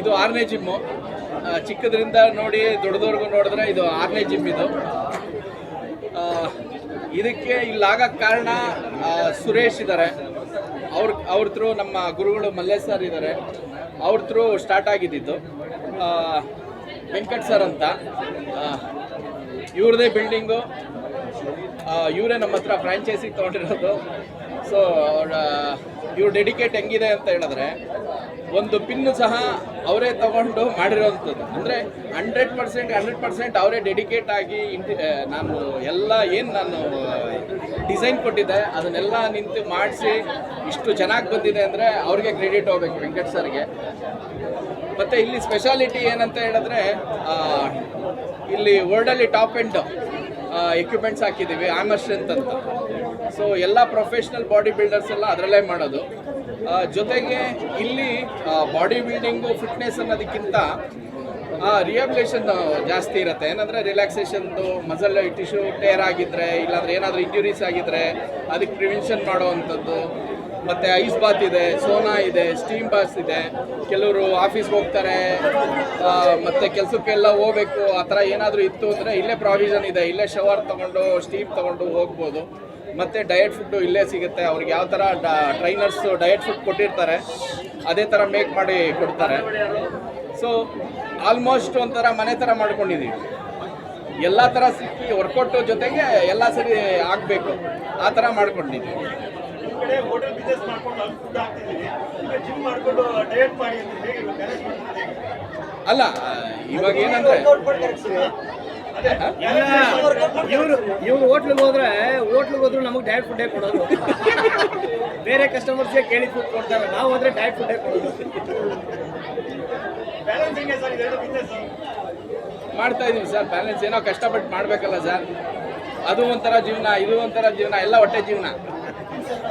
ಇದು ಆರನೇ ಜಿಮ್ಮು ಚಿಕ್ಕದ್ರಿಂದ ನೋಡಿ, ದೊಡ್ಡದವ್ರಿಗೂ ನೋಡಿದ್ರೆ ಇದು ಆರನೇ ಜಿಮ್ ಇದು. ಇದಕ್ಕೆ ಇಲ್ಲಾಗಕ್ಕೆ ಕಾರಣ ಸುರೇಶ್ ಇದ್ದಾರೆ ಅವ್ರ ಅವ್ರ ಥ್ರೂ ನಮ್ಮ ಗುರುಗಳು ಮಲ್ಲೇಶ್ ಸರ್ ಇದ್ದಾರೆ ಅವ್ರ ಥ್ರೂ ಸ್ಟಾರ್ಟ್ ಆಗಿದ್ದಿದ್ದು. ವೆಂಕಟ್ ಸರ್ ಅಂತ. ಇವ್ರದೇ ಬಿಲ್ಡಿಂಗು ಇವರೇ ನಮ್ಮ ಹತ್ರ ಫ್ರಾಂಚೈಸಿ ತೊಗೊಂಡಿರೋದು. ಸೊ ಇವ್ರು ಡೆಡಿಕೇಟ್ ಹೆಂಗಿದೆ ಅಂತ ಹೇಳಿದ್ರೆ, ಒಂದು ಪಿನ್ನು ಸಹ ಅವರೇ ತಗೊಂಡು ಮಾಡಿರೋವಂಥದ್ದು ಅಂದರೆ ಹಂಡ್ರೆಡ್ ಪರ್ಸೆಂಟ್ ಹಂಡ್ರೆಡ್ ಪರ್ಸೆಂಟ್ ಅವರೇ ಡೆಡಿಕೇಟ್ ಆಗಿ ನಾನು ಎಲ್ಲ ಏನು ನಾನು ಡಿಸೈನ್ ಕೊಟ್ಟಿದ್ದೆ, ಅದನ್ನೆಲ್ಲ ನಿಂತು ಮಾಡಿಸಿ ಇಷ್ಟು ಚೆನ್ನಾಗಿ ಬಂದಿದೆ ಅಂದರೆ ಅವ್ರಿಗೆ ಕ್ರೆಡಿಟ್ ಹೋಗ್ಬೇಕು ವೆಂಕಟ್ ಸರ್ಗೆ. ಮತ್ತು ಇಲ್ಲಿ ಸ್ಪೆಷಾಲಿಟಿ ಏನಂತ ಹೇಳಿದ್ರೆ ಇಲ್ಲಿ ವರ್ಲ್ಡಲ್ಲಿ ಟಾಪ್ ಎಂಡ್ ಎಕ್ವಿಪ್ಮೆಂಟ್ಸ್ ಹಾಕಿದ್ದೀವಿ ಆಮರ್ ಸ್ಟ್ರೆಂತ್ ಅಂತ. ಸೊ ಎಲ್ಲ ಪ್ರೊಫೆಷ್ನಲ್ ಬಾಡಿ ಬಿಲ್ಡರ್ಸ್ ಎಲ್ಲ ಅದರಲ್ಲೇ ಮಾಡೋದು. ಜೊತೆಗೆ ಇಲ್ಲಿ ಬಾಡಿ ಬಿಲ್ಡಿಂಗು ಫಿಟ್ನೆಸ್ ಅನ್ನೋದಕ್ಕಿಂತ ರಿಯಾಬಿಲೇಷನ್ ಜಾಸ್ತಿ ಇರುತ್ತೆ. ಏನಂದರೆ ರಿಲ್ಯಾಕ್ಸೇಷನ್ದು ಮಸಲ್ ಟಿಶ್ಯೂ ಟೇರ್ ಆಗಿದ್ರೆ, ಇಲ್ಲಾಂದ್ರೆ ಏನಾದರೂ ಇಂಜುರೀಸ್ ಆಗಿದ್ದರೆ ಅದಕ್ಕೆ ಪ್ರಿವೆನ್ಷನ್ ಮಾಡೋವಂಥದ್ದು ಮತ್ತು ಐಸ್ ಬಾತ್ ಇದೆ, ಸೋನಾ ಇದೆ ಸ್ಟೀಮ್ ಬಾಸ್ ಇದೆ. ಕೆಲವರು ಆಫೀಸ್ಗೆ ಹೋಗ್ತಾರೆ ಮತ್ತು ಕೆಲಸಕ್ಕೆಲ್ಲ ಹೋಗ್ಬೇಕು, ಆ ಥರ ಏನಾದರೂ ಇತ್ತು ಅಂದರೆ ಇಲ್ಲೇ ಪ್ರಾವಿಷನ್ ಇದೆ, ಇಲ್ಲೇ ಶವರ್ ತೊಗೊಂಡು ಸ್ಟೀಮ್ ತೊಗೊಂಡು ಹೋಗ್ಬೋದು. ಮತ್ತು ಡಯಟ್ ಫುಡ್ಡು ಇಲ್ಲೇ ಸಿಗುತ್ತೆ, ಅವ್ರಿಗೆ ಯಾವ ಥರ ಟ್ರೈನರ್ಸು ಡಯಟ್ ಫುಡ್ ಕೊಟ್ಟಿರ್ತಾರೆ, ಅದೇ ಥರ ಮೇಕ್ ಮಾಡಿ ಕೊಡ್ತಾರೆ. ಸೊ ಆಲ್ಮೋಸ್ಟ್ ಒಂಥರ ಮನೆ ಥರ ಮಾಡ್ಕೊಂಡಿದ್ದೀವಿ ಎಲ್ಲ ಥರ ಸಿಕ್ಕಿ ವರ್ಕೌಟ್ ಜೊತೆಗೆ ಎಲ್ಲ ಸರಿ ಆಗಬೇಕು, ಆ ಥರ ಮಾಡ್ಕೊಂಡಿದ್ದೀವಿ ಈ ಕಡೆ ಹೋಟೆಲ್ ಬಿಸ್ನೆಸ್ ಮಾಡ್ಕೊಂಡು ಅಲ್ಲಿ ಫುಡ್ ಹಾಕ್ತಿದ್ದೀನಿ ಈಗ ಜಿಮ್ ಮಾಡ್ಕೊಂಡು ಡಯಟ್ ಮಾಡಿ ಅಂತ ಹೇಗೆ ಮ್ಯಾನೇಜ್ ಮಾಡ್ತಿದ್ದೀವಿ ಅಲ್ಲ ಇವಾಗ ಏನಂದ್ರೆ ಅದೇ. ಇವ್ರು ಇವ್ರು ಹೋಟ್ಲಿಗೆ ಹೋದ್ರೆ ಹೋಟ್ಲಿಗೆ ಹೋದ್ರು ನಮಗೆ ಡಯಟ್ ಫುಡ್ಡೇ ಕೊಡೋದು. ಬೇರೆ ಕಸ್ಟಮರ್ಸ್ಗೆ ಕೇಳಿ ಫುಡ್ ಕೊಡ್ತಾರೆ. ನಾವು ಹೋದ್ರೆ ಡಯಟ್ ಫುಡ್ಡೇ ಕೊಡೋದು. ಬ್ಯಾಲೆನ್ಸ್ ಹೆಂಗೆ ಸರ್? ಇದೆರಡು ಬಿಸ್ನೆಸ್ ಮಾಡ್ತಾ ಇದೀವಿ ಸರ್. ಬ್ಯಾಲೆನ್ಸ್ ಏನೋ ಕಷ್ಟಪಟ್ಟು ಮಾಡಬೇಕಲ್ಲ ಸರ್. ಅದು ಒಂಥರ ಜೀವನ ಇದು ಒಂಥರ ಜೀವನ ಎಲ್ಲ ಹೊಟ್ಟೆ ಜೀವನ. ಸರ್